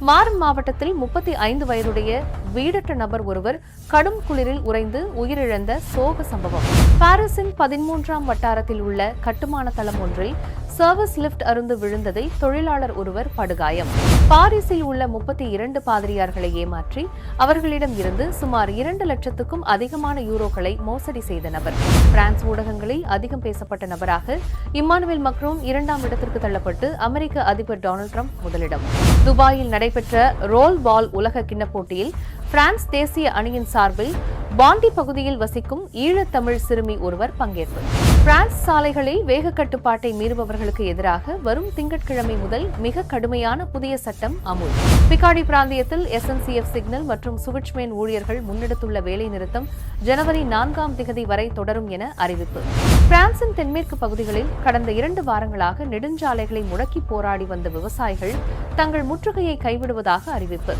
மாறன் மாவட்டத்தில் முப்பத்தி ஐந்து வயதுடைய வீடற்ற நபர் ஒருவர் கடும் குளிரில் உறைந்து உயிரிழந்த சோக சம்பவம். பாரிஸின் பதிமூன்றாம் வட்டாரத்தில் உள்ள கட்டுமான தளம் ஒன்றில் சர்வீஸ் லிப்ட் அருந்து விழுந்ததை தொழிலாளர் ஒருவர் படுகாயம். பாரிஸில் உள்ள முப்பத்தி இரண்டு பாதிரியார்களை ஏமாற்றி அவர்களிடம் இருந்து சுமார் இரண்டு லட்சத்துக்கும் அதிகமான யூரோக்களை மோசடி செய்த நபர். பிரான்ஸ் ஊடகங்களில் அதிகம் பேசப்பட்ட நபராக இம்மானுவேல் மக்ரோன் இரண்டாம் இடத்திற்கு தள்ளப்பட்டு அமெரிக்க அதிபர் டொனால்டு ட்ரம்ப் முதலிடம். துபாயில் நடைபெற்ற ரோல் பால் உலக கிண்ண போட்டியில் பிரான்ஸ் தேசிய அணியின் சார்பில் பாண்டி பகுதியில் வசிக்கும் ஈழத்தமிழ் சிறுமி ஒருவர் பங்கேற்பு. பிரான்ஸ் சாலைகளில் வேக கட்டுப்பாட்டை மீறுபவர்களுக்கு எதிராக வரும் திங்கட்கிழமை முதல் மிக கடுமையான புதிய சட்டம் அமுல். பிகாடி பிராந்தியத்தில் எஸ்என்சிஎஃப் சிக்னல் மற்றும் சுவிட்ச்மேன் ஊழியர்கள் முன்னெடுத்துள்ள வேலைநிறுத்தம் ஜனவரி நான்காம் திகதி வரை தொடரும் என அறிவிப்பு. பிரான்சின் தென்மேற்கு பகுதிகளில் கடந்த இரண்டு வாரங்களாக நெடுஞ்சாலைகளை முடக்கி போராடி வந்த விவசாயிகள் தங்கள் முற்றுகையை கைவிடுவதாக அறிவிப்பு.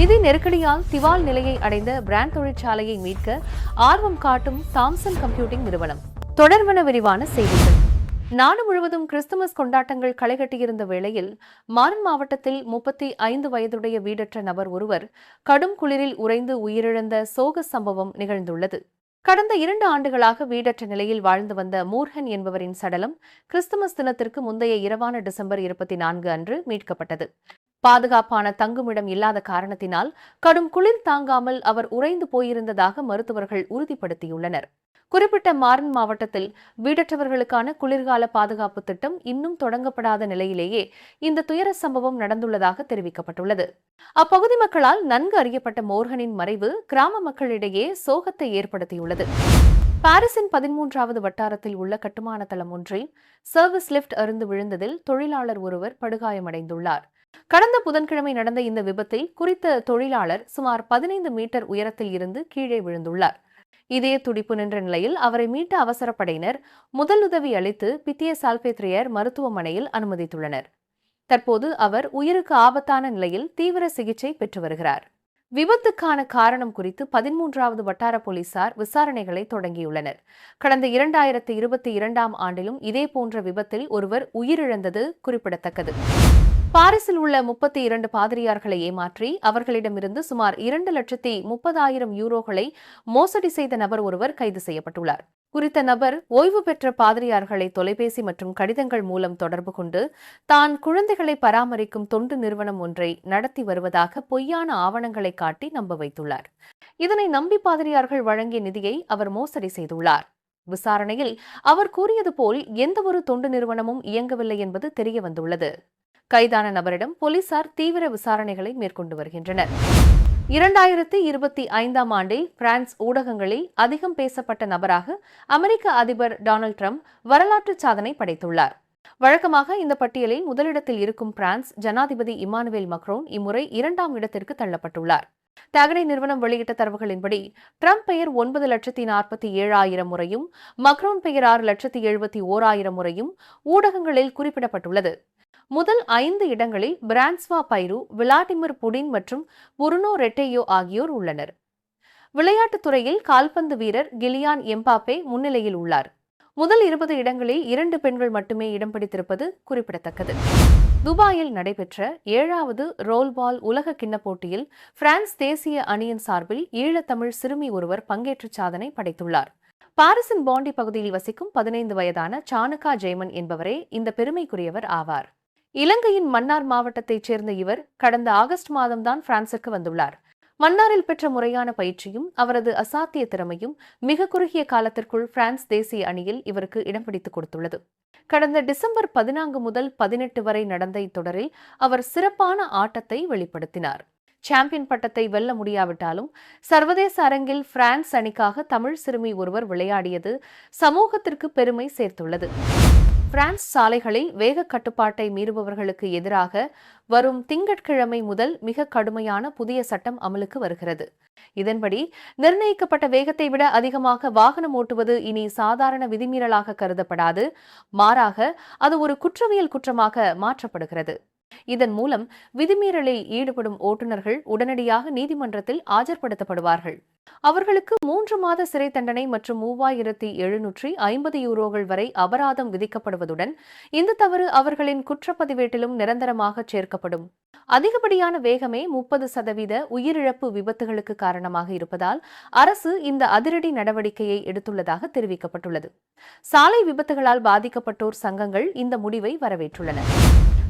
நிதி நெருக்கடியால் திவால் நிலையை அடைந்த பிராண்ட் தொழிற்சாலையை மீட்க ஆர்வம் காட்டும் தாம்சன் கம்ப்யூட்டிங் நிறுவனம். தொடர்வன விரிவான செய்திகள். நாடு முழுவதும் கிறிஸ்துமஸ் கொண்டாட்டங்கள் களைகட்டியிருந்த வேளையில் மாரன் மாவட்டத்தில் முப்பத்தி ஐந்து வயதுடைய வீடற்ற நபர் ஒருவர் கடும் குளிரில் உறைந்து உயிரிழந்த சோக சம்பவம் நிகழ்ந்துள்ளது. கடந்த இரண்டு ஆண்டுகளாக வீடற்ற நிலையில் வாழ்ந்து வந்த மூர்ஹன் என்பவரின் சடலம் கிறிஸ்துமஸ் தினத்திற்கு முந்தைய இரவான டிசம்பர் இருபத்தி நான்கு அன்று மீட்கப்பட்டது. பாதுகாப்பான தங்குமிடம் இல்லாத காரணத்தினால் கடும் குளிர் தாங்காமல் அவர் உறைந்து போயிருந்ததாக மருத்துவர்கள் உறுதிப்படுத்தியுள்ளனர். குறிப்பிட்ட மாரன் மாவட்டத்தில் வீடற்றவர்களுக்கான குளிர்கால பாதுகாப்பு திட்டம் இன்னும் தொடங்கப்படாத நிலையிலேயே இந்த துயர சம்பவம் நடந்துள்ளதாக தெரிவிக்கப்பட்டுள்ளது. அப்பகுதி மக்களால் நன்கு அறியப்பட்ட மோர்கனின் மறைவு கிராம மக்களிடையே சோகத்தை ஏற்படுத்தியுள்ளது. பாரிஸின் பதிமூன்றாவது வட்டாரத்தில் உள்ள கட்டுமான தளம் ஒன்றில் சர்வீஸ் லிப்ட் அருந்து விழுந்ததில் தொழிலாளர் ஒருவர் படுகாயமடைந்துள்ளார். கடந்த புதன்கிழமை நடந்த இந்த விபத்தில் குறித்த தொழிலாளர் சுமார் பதினைந்து மீட்டர் உயரத்தில் இருந்து கீழே விழுந்துள்ளார். இதய துடிப்பு நின்ற நிலையில் அவரை மீட்ட அவசரப்படையினர் முதலுதவி அளித்து பித்திய சால்பேத்ரியர் மருத்துவமனையில் அனுமதித்துள்ளனர். தற்போது அவர் உயிருக்கு ஆபத்தான நிலையில் தீவிர சிகிச்சை பெற்று வருகிறார். விபத்துக்கான காரணம் குறித்து பதிமூன்றாவது வட்டார போலீசார் விசாரணைகளை தொடங்கியுள்ளனர். கடந்த இரண்டாயிரத்தி இருபத்தி இரண்டாம் ஆண்டிலும் இதேபோன்ற விபத்தில் ஒருவர் உயிரிழந்தது குறிப்பிடத்தக்கது. பாரிஸில் உள்ள முப்பத்தி இரண்டு பாதிரியார்களை ஏமாற்றி அவர்களிடமிருந்து சுமார் இரண்டு லட்சத்தி முப்பதாயிரம் யூரோகளை மோசடி செய்த நபர் ஒருவர் கைது செய்யப்பட்டுள்ளார். குறித்த நபர் ஓய்வு பெற்ற பாதிரியார்களை தொலைபேசி மற்றும் கடிதங்கள் மூலம் தொடர்பு கொண்டு தான் குழந்தைகளை பராமரிக்கும் தொண்டு நிறுவனம் ஒன்றை நடத்தி வருவதாக பொய்யான ஆவணங்களை காட்டி நம்ப வைத்துள்ளார். இதனை நம்பி பாதிரியார்கள் வழங்கிய நிதியை அவர் மோசடி செய்துள்ளார். விசாரணையில் அவர் கூறியது போல் எந்தவொரு தொண்டு நிறுவனமும் இயங்கவில்லை என்பது தெரிய வந்துள்ளது. கைதான நபரிடம் போலீசார் தீவிர விசாரணைகளை மேற்கொண்டு வருகின்றனர். இரண்டாயிரத்தி இருபத்தி ஐந்தாம் ஆண்டில் பிரான்ஸ் ஊடகங்களில் அதிகம் பேசப்பட்ட நபராக அமெரிக்க அதிபர் டொனால்ட் ட்ரம்ப் வரலாற்று சாதனை படைத்துள்ளார். வழக்கமாக இந்த பட்டியலில் முதலிடத்தில் இருக்கும் பிரான்ஸ் ஜனாதிபதி இமானுவேல் மக்ரோன் இம்முறை இரண்டாம் இடத்திற்கு தள்ளப்பட்டுள்ளார். தகடை நிறுவனம் வெளியிட்ட தரவுகளின்படி ட்ரம்ப் பெயர் ஒன்பது லட்சத்தி நாற்பத்தி ஏழாயிரம் முறையும் மக்ரோன் பெயர் ஆறு லட்சத்தி எழுபத்தி ஓராயிரம் முறையும் ஊடகங்களில் குறிப்பிடப்பட்டுள்ளது. முதல் ஐந்து இடங்களில் பிரான்ஸ்வா பைரு விளாடிமிர் புடின் மற்றும் புருனோ ரெட்டையோ ஆகியோர் உள்ளனர். விளையாட்டுத் துறையில் கால்பந்து வீரர் கிலியான் எம்பாப்பே முன்னிலையில் உள்ளார். முதல் இருபது இடங்களில் இரண்டு பெண்கள் மட்டுமே இடம் பிடித்திருப்பது குறிப்பிடத்தக்கது. துபாயில் நடைபெற்ற ஏழாவது ரோல்பால் உலக கிண்ண போட்டியில் பிரான்ஸ் தேசிய அணியின் சார்பில் ஈழத்தமிழ் சிறுமி ஒருவர் பங்கேற்று சாதனை படைத்துள்ளார். பாரிஸின் பாண்டி பகுதியில் வசிக்கும் பதினைந்து வயதான சானுகா ஜெயமன் என்பவரே இந்த பெருமைக்குரியவர் ஆவார். இலங்கையின் மன்னார் மாவட்டத்தைச் சேர்ந்த இவர் கடந்த ஆகஸ்ட் மாதம்தான் பிரான்சுக்கு வந்துள்ளார். மன்னாரில் பெற்ற முறையான பயிற்சியும் அவரது அசாத்திய திறமையும் மிக குறுகிய காலத்திற்குள் பிரான்ஸ் தேசிய அணியில் இவருக்கு இடம் பிடித்துக் கொடுத்துள்ளது. கடந்த டிசம்பர் பதினான்கு முதல் பதினெட்டு வரை நடந்த இத்தொடரில் அவர் சிறப்பான ஆட்டத்தை வெளிப்படுத்தினார். சாம்பியன் பட்டத்தை வெல்ல முடியாவிட்டாலும் சர்வதேச அரங்கில் பிரான்ஸ் அணிக்காக தமிழ் சிறுமி ஒருவர் விளையாடியது சமூகத்திற்கு பெருமை சேர்த்துள்ளது. பிரான்ஸ் சாலைகளில் வேக கட்டுப்பாட்டை மீறுபவர்களுக்கு எதிராக வரும் திங்கட்கிழமை முதல் மிக கடுமையான புதிய சட்டம் அமலுக்கு வருகிறது. இதன்படி நிர்ணயிக்கப்பட்ட வேகத்தை விட அதிகமாக வாகனம் ஓட்டுவது இனி சாதாரண விதிமீறலாக கருதப்படாது. மாறாக அது ஒரு குற்றவியல் குற்றமாக மாற்றப்படுகிறது. இதன் மூலம் விதிமீறலில் ஈடுபடும் ஓட்டுநர்கள் உடனடியாக நீதிமன்றத்தில் ஆஜர்படுத்தப்படுவார்கள். அவர்களுக்கு மூன்று மாத சிறை தண்டனை மற்றும் மூவாயிரத்தி எழுநூற்றி ஐம்பது யூரோகள் வரை அபராதம் விதிக்கப்படுவதுடன் இந்த தவறு அவர்களின் குற்றப்பதிவேட்டிலும் நிரந்தரமாக சேர்க்கப்படும். அதிகப்படியான வேகமே முப்பது சதவீத உயிரிழப்பு விபத்துகளுக்கு காரணமாக இருப்பதால் அரசு இந்த அதிரடி நடவடிக்கையை எடுத்துள்ளதாக தெரிவிக்கப்பட்டுள்ளது. சாலை விபத்துகளால் பாதிக்கப்பட்டோர் சங்கங்கள் இந்த முடிவை வரவேற்றுள்ளன.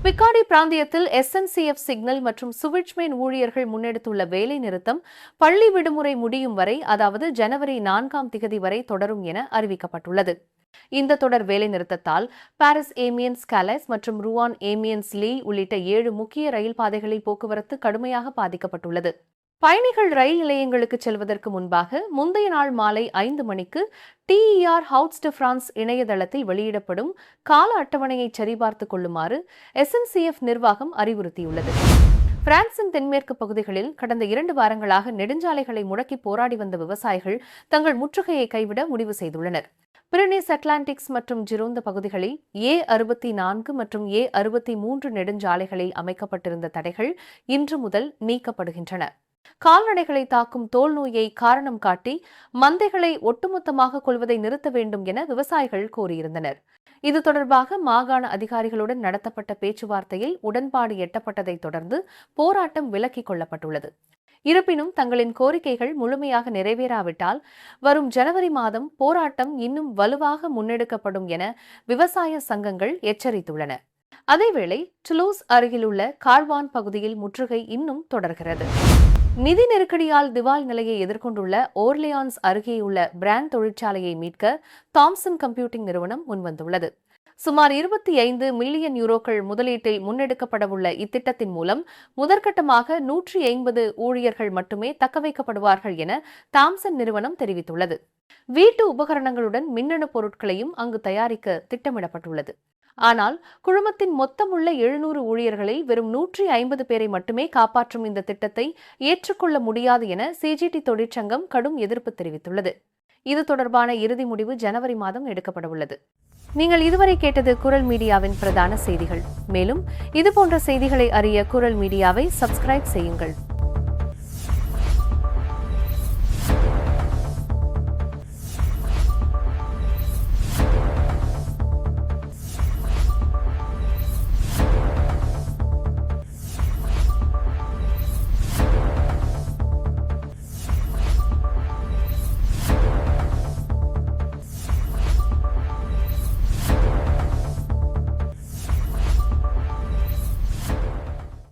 பிக்காடி பிராந்தியத்தில் எஸ்என்சிஎஃப் சிக்னல் மற்றும் சுவிட்ச்மேன் ஊழியர்கள் முன்னெடுத்துள்ள வேலை நிறுத்தம் பள்ளி விடுமுறை முடியும் வரை அதாவது ஜனவரி நான்காம் திகதி வரை தொடரும் என அறிவிக்கப்பட்டுள்ளது. இந்த தொடர் வேலை நிறுத்தத்தால் பாரிஸ் ஏமியன்ஸ் காலஸ் மற்றும் ருவான் ஏமியன்ஸ் லீ உள்ளிட்ட ஏழு முக்கிய ரயில் பாதைகளில் போக்குவரத்து கடுமையாக பாதிக்கப்பட்டுள்ளது. பயணிகள் ரயில் நிலையங்களுக்கு செல்வதற்கு முன்பாக முந்தைய நாள் மாலை ஐந்து மணிக்கு டிஇஆர் ஹவுட்ஸ் டு பிரான்ஸ் இணையதளத்தில் வெளியிடப்படும் கால அட்டவணையை சரிபார்த்துக் கொள்ளுமாறு எஸ்என்சிஎஃப் நிர்வாகம் அறிவுறுத்தியுள்ளது. பிரான்சின் தென்மேற்கு பகுதிகளில் கடந்த இரண்டு வாரங்களாக நெடுஞ்சாலைகளை முடக்கி போராடி வந்த விவசாயிகள் தங்கள் முற்றுகையை கைவிட முடிவு செய்துள்ளனர். பிரினிஸ் அட்லாண்டிக்ஸ் மற்றும் ஜிரோந்த பகுதிகளில் ஏ அறுபத்தி நான்கு மற்றும் ஏ அறுபத்தி மூன்று நெடுஞ்சாலைகளில் அமைக்கப்பட்டிருந்த தடைகள் இன்று முதல் நீக்கப்படுகின்றன. கால்நடைகளை தாக்கும் தோல் நோயை காரணம் காட்டி மந்தைகளை ஒட்டுமொத்தமாக கொள்வதை நிறுத்த வேண்டும் என விவசாயிகள் கோரியிருந்தனர். இது தொடர்பாக மாகாண அதிகாரிகளுடன் நடத்தப்பட்ட பேச்சுவார்த்தையில் உடன்பாடு எட்டப்பட்டதை தொடர்ந்து போராட்டம் விலக்கிக் கொள்ளப்பட்டுள்ளது. இருப்பினும் தங்களின் கோரிக்கைகள் முழுமையாக நிறைவேறாவிட்டால் வரும் ஜனவரி மாதம் போராட்டம் இன்னும் வலுவாக முன்னெடுக்கப்படும் என விவசாய சங்கங்கள் எச்சரித்துள்ளன. அதேவேளை டுலூஸ் அருகிலுள்ள கார்வான் பகுதியில் முற்றுகை இன்னும் தொடர்கிறது. நிதி நெருக்கடியால் திவால் நிலையை எதிர்கொண்டுள்ள ஓர்லியான்ஸ் அருகேயுள்ள பிராண்ட் தொழிற்சாலையை மீட்க தாம்சன் கம்ப்யூட்டிங் நிறுவனம் முன்வந்துள்ளது. சுமார் இருபத்தி ஐந்து மில்லியன் யூரோக்கள் முதலீட்டில் முன்னெடுக்கப்படவுள்ள இத்திட்டத்தின் மூலம் முதற்கட்டமாக நூற்றி ஐம்பது ஊழியர்கள் மட்டுமே தக்கவைக்கப்படுவார்கள் என தாம்சன் நிறுவனம் தெரிவித்துள்ளது. வீட்டு உபகரணங்களுடன் மின்னணு பொருட்களையும் அங்கு தயாரிக்க திட்டமிடப்பட்டுள்ளது. ஆனால் குழுமத்தின் மொத்தமுள்ள எழுநூறு ஊழியர்களை வெறும் நூற்றி ஐம்பது பேரை மட்டுமே காப்பாற்றும் இந்த திட்டத்தை ஏற்றுக்கொள்ள முடியாது என சிஜிடி தொழிற்சங்கம் கடும் எதிர்ப்பு தெரிவித்துள்ளது. இது தொடர்பான இறுதி முடிவு ஜனவரி மாதம் எடுக்கப்பட உள்ளது. நீங்கள் இதுவரை கேட்டது குரல் மீடியாவின் பிரதான செய்திகள். மேலும் இதுபோன்ற செய்திகளை அறிய குரல் மீடியாவை சப்ஸ்கிரைப் செய்யுங்கள்.